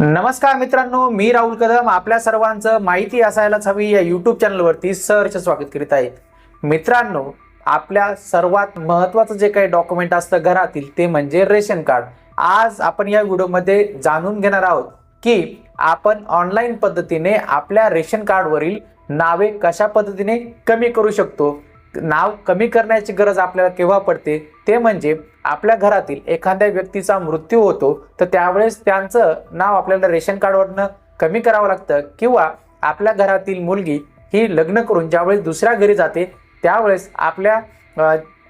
नमस्कार मित्रांनो मी राहुल कदम. आपल्या सर्वांचं माहिती असायलाच हवी या यूट्यूब चॅनलवरती सहर्ष स्वागत करीत आहे. मित्रांनो आपल्या सर्वात महत्त्वाचं जे काही डॉक्युमेंट असतं घरातील ते म्हणजे रेशन कार्ड. आज आपण या व्हिडिओमध्ये जाणून घेणार आहोत की आपण ऑनलाईन पद्धतीने आपल्या रेशन कार्डवरील नावे कशा पद्धतीने कमी करू शकतो नाव कमी करण्याची गरज आपल्याला केव्हा पडते? ते म्हणजे आपल्या घरातील एखाद्या व्यक्तीचा मृत्यू होतो तर त्यावेळेस त्यांचं नाव आपल्याला रेशन कार्डवरनं कमी करावं लागतं किंवा आपल्या घरातील मुलगी ही लग्न करून ज्यावेळेस दुसऱ्या घरी जाते त्यावेळेस आपल्या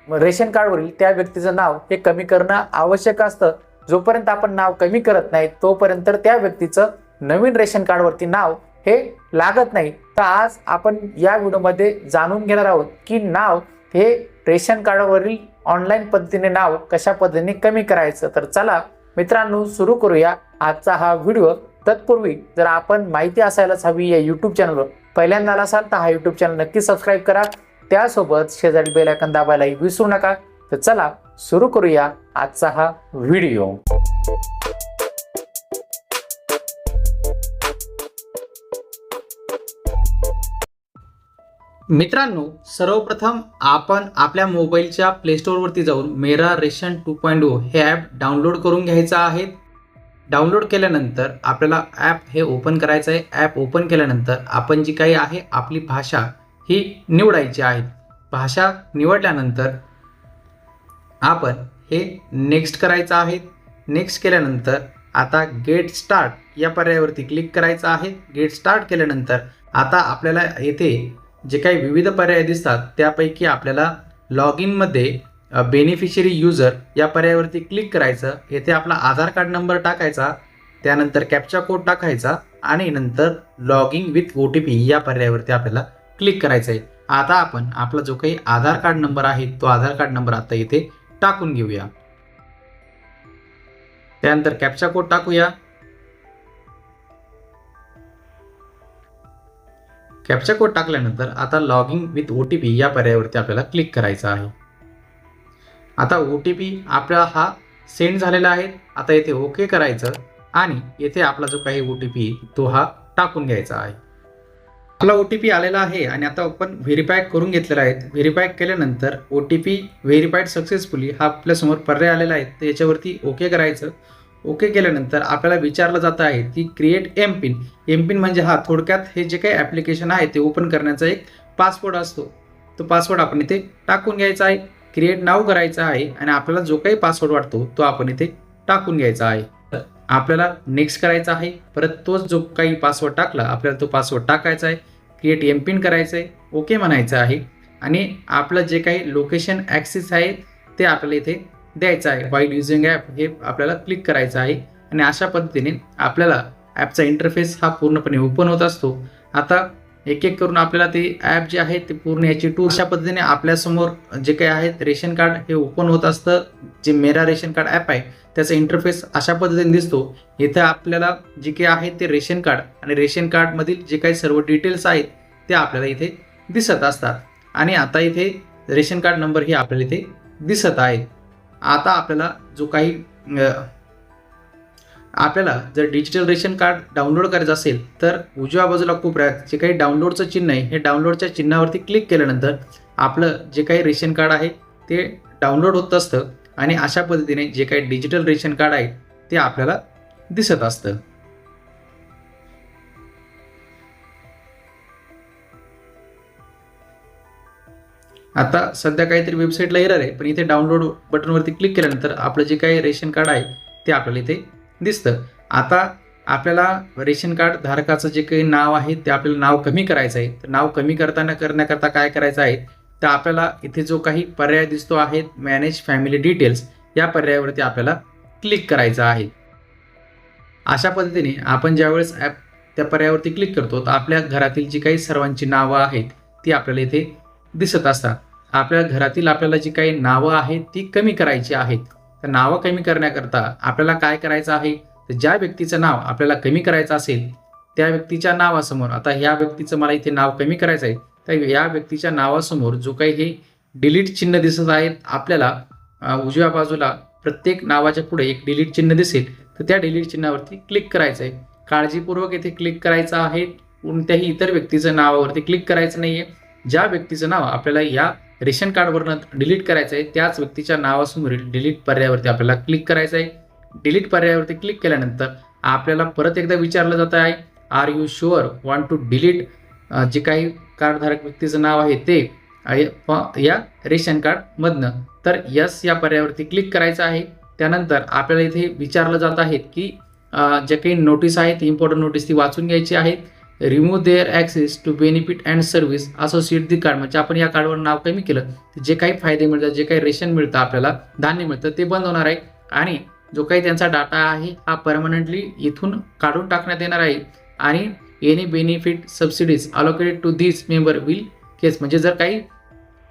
रेशन कार्डवरील त्या व्यक्तीचं नाव हे कमी करणं आवश्यक असतं. जोपर्यंत आपण नाव कमी करत नाही तोपर्यंत त्या व्यक्तीचं नवीन रेशन कार्डवरती नाव हे लागत नाही. तर आज आपण या व्हिडिओमध्ये जाणून घेणार आहोत की नाव हे रेशन कार्डवरील ऑनलाईन पद्धतीने नाव कशा पद्धतीने कमी करायचं. तर चला मित्रांनो सुरू करूया आजचा हा व्हिडिओ. तत्पूर्वी जर आपण माहिती असायलाच हवी या यूट्यूब चॅनलवर पहिल्यांदा असाल तर हा यूट्यूब चॅनल नक्की सबस्क्राईब करा. त्यासोबत शेजारी बेल आयकन दाबायलाही विसरू नका. तर चला सुरू करूया आजचा हा व्हिडिओ. मित्रांनो सर्वप्रथम आपण आपल्या मोबाईलच्या प्ले स्टोअरवरती जाऊन मेरा रेशन टू पॉईंट ओ हे ॲप डाउनलोड करून घ्यायचं आहे. डाउनलोड केल्यानंतर आपल्याला ॲप हे ओपन करायचं आहे. ॲप ओपन केल्यानंतर आपण जी काही आहे आपली भाषा ही निवडायची आहे. भाषा निवडल्यानंतर आपण हे नेक्स्ट करायचं आहे. नेक्स्ट केल्यानंतर आता गेट स्टार्ट या पर्यायावरती क्लिक करायचं आहे. गेट स्टार्ट केल्यानंतर आता आपल्याला येथे जे काही विविध पर्याय दिसतात त्यापैकी आपल्याला लॉग इनमध्ये बेनिफिशरी युजर या पर्यायावरती क्लिक करायचं येथे आपला आधार कार्ड नंबर टाकायचा त्यानंतर कॅप्चा कोड टाकायचा आणि नंतर log in with O T P या पर्यायावरती आपल्याला क्लिक करायचं आहे आता आपण आपला जो काही आधार कार्ड नंबर आहे तो आधार कार्ड नंबर आता इथे टाकून घेऊया. त्यानंतर कॅप्चा कोड टाकूया. कॅप्चा कोड टाकल्यानंतर आता log in with O T P या पर्यायावरती आपल्याला क्लिक करायचं आहे. आता ओ टी पी आपला हा सेंड झालेला आहे. आता येथे ओके करायचं आणि येथे आपला जो काही ओ टी पी तो हा टाकून घ्यायचा आहे. आपला ओ टी पी आलेला आहे आणि आता आपण व्हेरीफाय करून घेतलेला आहे. व्हेरीफाय केल्यानंतर O T P verified successfully हा आपल्यासमोर पर्याय आलेला आहे. तर याच्यावरती ओके करायचं. ओके केल्यानंतर आपल्याला विचारलं जातं आहे की create M PIN M PIN म्हणजे हा थोडक्यात हे जे काही ॲप्लिकेशन आहे ते ओपन करण्याचा एक पासवर्ड असतो. तो पासवर्ड आपण इथे टाकून घ्यायचा आहे. क्रिएट नाव करायचा आहे आणि आपल्याला जो काही पासवर्ड वाटतो तो आपण इथे टाकून घ्यायचा आहे. तर आपल्याला नेक्स्ट करायचा आहे. परत तोच जो काही पासवर्ड टाकला आपल्याला तो पासवर्ड टाकायचा आहे. क्रिएट एम पिन करायचं आहे. ओके म्हणायचं आहे. आणि आपलं जे काही लोकेशन ॲक्सेस आहे ते आपल्याला इथे द्यायचं आहे. वाईट युझिंग ॲप हे आपल्याला क्लिक करायचं आहे. आणि अशा पद्धतीने आपल्याला ॲपचा इंटरफेस हा पूर्णपणे ओपन होत असतो. आता एक एक करून आपल्याला ते ॲप जे आहे ते पूर्ण याची टूर अशा पद्धतीने आपल्यासमोर जे काही आहेत रेशन कार्ड हे ओपन होत असतं. जे मेरा रेशन कार्ड ॲप आहे त्याचा इंटरफेस अशा पद्धतीने दिसतो. इथं आपल्याला जे काही आहे ते रेशन कार्ड आणि रेशन कार्डमधील जे काही सर्व डिटेल्स आहेत ते आपल्याला इथे दिसत असतात. आणि आता इथे रेशन कार्ड नंबर हे आपल्याला इथे दिसत आहेत आता आपल्याला जो काही आपल्याला जर डिजिटल रेशन कार्ड डाउनलोड करायचं असेल तर उजव्या बाजूला कोपऱ्यात जे काही डाउनलोडचं चिन्ह आहे हे डाउनलोडच्या चिन्हावरती क्लिक केल्यानंतर आपलं जे काही रेशन कार्ड आहे ते डाउनलोड होत असतं. आणि अशा पद्धतीने जे काही डिजिटल रेशन कार्ड आहे ते आपल्याला दिसत असतं. आता सध्या काहीतरी वेबसाईटला येणार आहे पण इथे डाउनलोड बटनवरती क्लिक केल्यानंतर आपलं जे काही रेशन कार्ड आहे ते आपल्याला इथे दिसतं. आता आपल्याला रेशन कार्ड धारकाचं जे काही नाव आहे ते आपल्याला नाव कमी करायचं आहे. तर नाव कमी करताना करण्याकरता काय करायचं आहे? तर आपल्याला इथे जो काही पर्याय दिसतो आहे मॅनेज फॅमिली डिटेल्स या पर्यायावरती आपल्याला क्लिक करायचं आहे. अशा पद्धतीने आपण ज्यावेळेस ॲप त्या पर्यायावरती क्लिक करतो तर आपल्या घरातील जी काही सर्वांची नावं आहेत ती आपल्याला इथे दिसत असतात. आपल्या घरातील आपल्याला जी काही नावं आहेत ती कमी करायची आहेत. तर नावं कमी करण्याकरता आपल्याला काय करायचं आहे? तर ज्या व्यक्तीचं नाव आपल्याला कमी करायचं असेल त्या व्यक्तीच्या नावासमोर आता ह्या व्यक्तीचं मला इथे नाव कमी करायचं आहे तर या व्यक्तीच्या नावासमोर जो काही हे डिलीट चिन्ह दिसत आहेत आपल्याला उजव्या बाजूला प्रत्येक नावाच्या पुढे एक डिलीट चिन्ह दिसेल तर त्या डिलीट चिन्हावरती क्लिक करायचं आहे. काळजीपूर्वक येथे क्लिक करायचं आहे. कोणत्याही इतर व्यक्तीचं नावावरती क्लिक करायचं नाही आहे ज्या व्यक्तीचं नाव आपल्याला या रेशन कार्डवरनं डिलीट करायचं आहे त्याच व्यक्तीच्या नावासमोरील डिलीट पर्यायावरती आपल्याला क्लिक करायचं आहे. डिलीट पर्यायावरती क्लिक केल्यानंतर आपल्याला परत एकदा विचारलं जात आहे are you sure want to delete जे काही कार्डधारक व्यक्तीचं नाव आहे ते प- या रेशन कार्डमधनं. तर यस या पर्यायावरती क्लिक करायचं आहे. त्यानंतर आपल्याला इथे विचारलं जात आहेत की ज्या जे काही नोटीस आहेत इम्पॉर्टंट नोटीस ती वाचून घ्यायची आहेत. Remove their access to benefit and service associate the card म्हणजे आपण या कार्डवर नाव कमी केलं तर जे काही फायदे मिळतात जे काही रेशन मिळतं आपल्याला धान्य मिळतं ते बंद होणार आहे. आणि जो काही त्यांचा डाटा आहे हा परमनंटली इथून काढून टाकण्यात येणार आहे. आणि any benefit subsidies allocated to this member will cease म्हणजे जर काही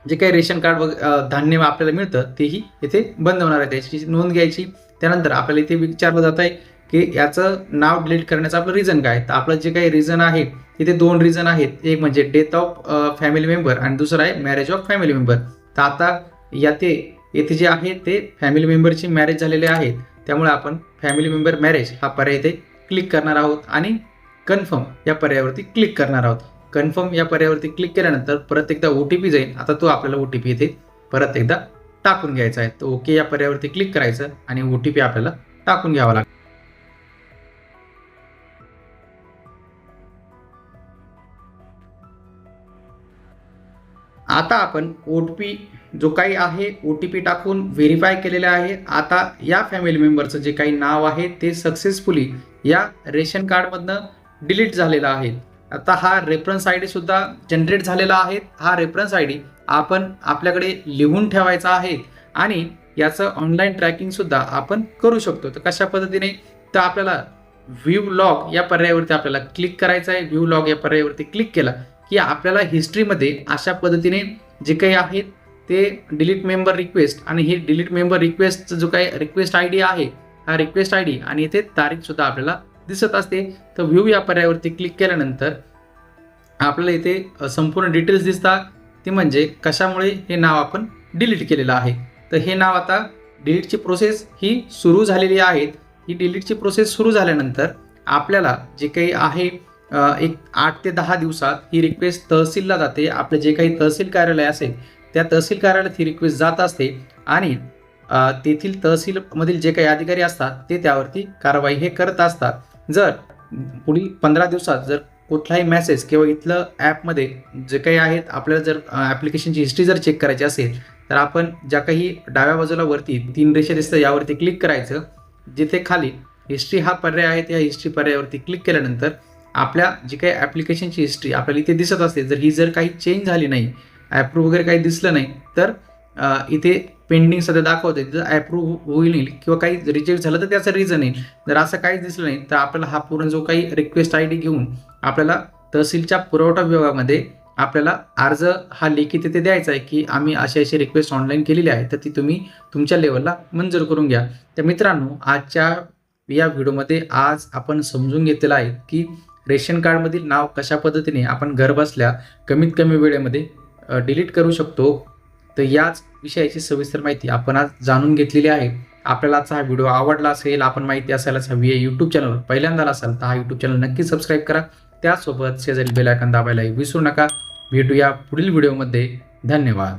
जे काही रेशन कार्ड वग धान्य आपल्याला मिळतं तेही इथे बंद होणार आहे. त्याची नोंद घ्यायची. त्यानंतर आपल्याला इथे विचारलं जात आहे की याचं नाव डिलीट करण्याचं आपलं रिझन काय? तर आपलं जे काही रिझन आहे तिथे दोन रिझन आहेत. एक म्हणजे डेथ ऑफ फॅमिली मेंबर आणि दुसरं आहे मॅरेज ऑफ फॅमिली मेंबर तर आता याते येथे जे आहे ते फॅमिली मेंबरची मॅरेज झालेले आहेत. त्यामुळे आपण फॅमिली मेंबर मॅरेज हा पर्याय इथे क्लिक करणार आहोत आणि कन्फर्म या पर्यायावरती क्लिक करणार आहोत. कन्फर्म या पर्यायावरती क्लिक केल्यानंतर परत एकदा ओ टी पी जाईल. आता तो आपल्याला ओ टी पी इथे परत एकदा टाकून घ्यायचा आहे. तर ओके या पर्यायावरती क्लिक करायचं आणि ओ टी पी आपल्याला टाकून घ्यावा लागेल. आता आपण ओ टी पी जो काही आहे ओ टी पी टाकून व्हेरीफाय केलेला आहे. आता या फॅमिली मेंबरचं जे काही नाव आहे ते सक्सेसफुली या रेशन कार्डमधनं डिलीट झालेलं आहे. आता हा रेफरन्स आय डी सुद्धा जनरेट झालेला आहे. हा रेफरन्स आय डी आपण आपल्याकडे लिहून ठेवायचा आहे आणि याचं ऑनलाईन ट्रॅकिंगसुद्धा आपण करू शकतो. तर कशा पद्धतीने? तर आपल्याला व्ह्यू लॉग या पर्यायावरती आपल्याला क्लिक करायचं आहे. व्ह्यू लॉग या पर्यायावरती क्लिक केला. की आपल्याला हिस्ट्रीमध्ये अशा पद्धतीने जे काही आहेत ते डिलीट मेंबर रिक्वेस्ट आणि हे डिलीट मेंबर रिक्वेस्टचं जो काही रिक्वेस्ट आय डी आहे हा रिक्वेस्ट आय डी आणि इथे तारीखसुद्धा आपल्याला दिसत असते. तर व्ह्यू या पर्यायावरती क्लिक केल्यानंतर आपल्याला इथे संपूर्ण डिटेल्स दिसतात. ते म्हणजे कशामुळे हे नाव आपण डिलीट केलेलं आहे. तर हे नाव आता डिलीटची प्रोसेस ही सुरू झालेली आहे. ही डिलीटची प्रोसेस सुरू झाल्यानंतर आपल्याला जे काही आहे एक आठ ते दहा दिवसात ही रिक्वेस्ट तहसीलला जाते. आपले जे काही तहसील कार्यालय असेल त्या तहसील कार्यालयात ही रिक्वेस्ट जात असते आणि तेथील तहसीलमधील जे काही अधिकारी असतात ते त्यावरती कारवाई हे करत असतात. जर पुढील पंधरा दिवसात जर कुठलाही मेसेज किंवा इथलं ॲपमध्ये जे काही आहेत आपल्याला जर ॲप्लिकेशनची हिस्ट्री जर चेक करायची असेल तर आपण ज्या काही डाव्या बाजूला वरती तीन रेषा दिसतं यावरती क्लिक करायचं. जिथे खाली हिस्ट्री हा पर्याय आहे त्या हिस्ट्री पर्यायावरती क्लिक केल्यानंतर आपल्या जी काही ॲप्लिकेशनची हिस्ट्री आपल्याला इथे दिसत असते जर ही जर काही चेंज झाली नाही ॲप्रूव्ह वगैरे काही दिसलं नाही तर इथे पेंडिंग सध्या दाखवते जर ॲप्रूव्ह होईल किंवा काही रिजेक्ट झालं तर त्याचं रिझन येईल जर असं काहीच दिसलं नाही तर आपल्याला हा पूर्ण जो काही रिक्वेस्ट आय डी घेऊन आपल्याला तहसीलच्या पुरवठा विभागामध्ये आपल्याला अर्ज हा लेखी तिथे द्यायचा आहे की आम्ही अशी अशी रिक्वेस्ट ऑनलाईन केलेली आहे तर ती तुम्ही तुमच्या लेवलला मंजूर करून घ्या. तर मित्रांनो आजच्या या व्हिडिओमध्ये आज आपण समजून घेतलेलं आहे की रेशन कार्डमधील नाव कशा पद्धतीने आपण घरबसल्या कमीत कमी वेळेमध्ये डिलीट करू शकतो? तर याच विषयाची सविस्तर माहिती आपण आज जाणून घेतलेली आहे. आपल्याला आजचा हा व्हिडिओ आवडला असेल आपण माहिती असायलाच हवी आहे यूट्यूब चॅनलवर पहिल्यांदा असाल तर हा यूट्यूब चॅनल नक्की सबस्क्राईब करा. त्यासोबत शेजारी बेल आयकॉन दाबायलाही विसरू नका. भेटूया पुढील व्हिडिओमध्ये. धन्यवाद.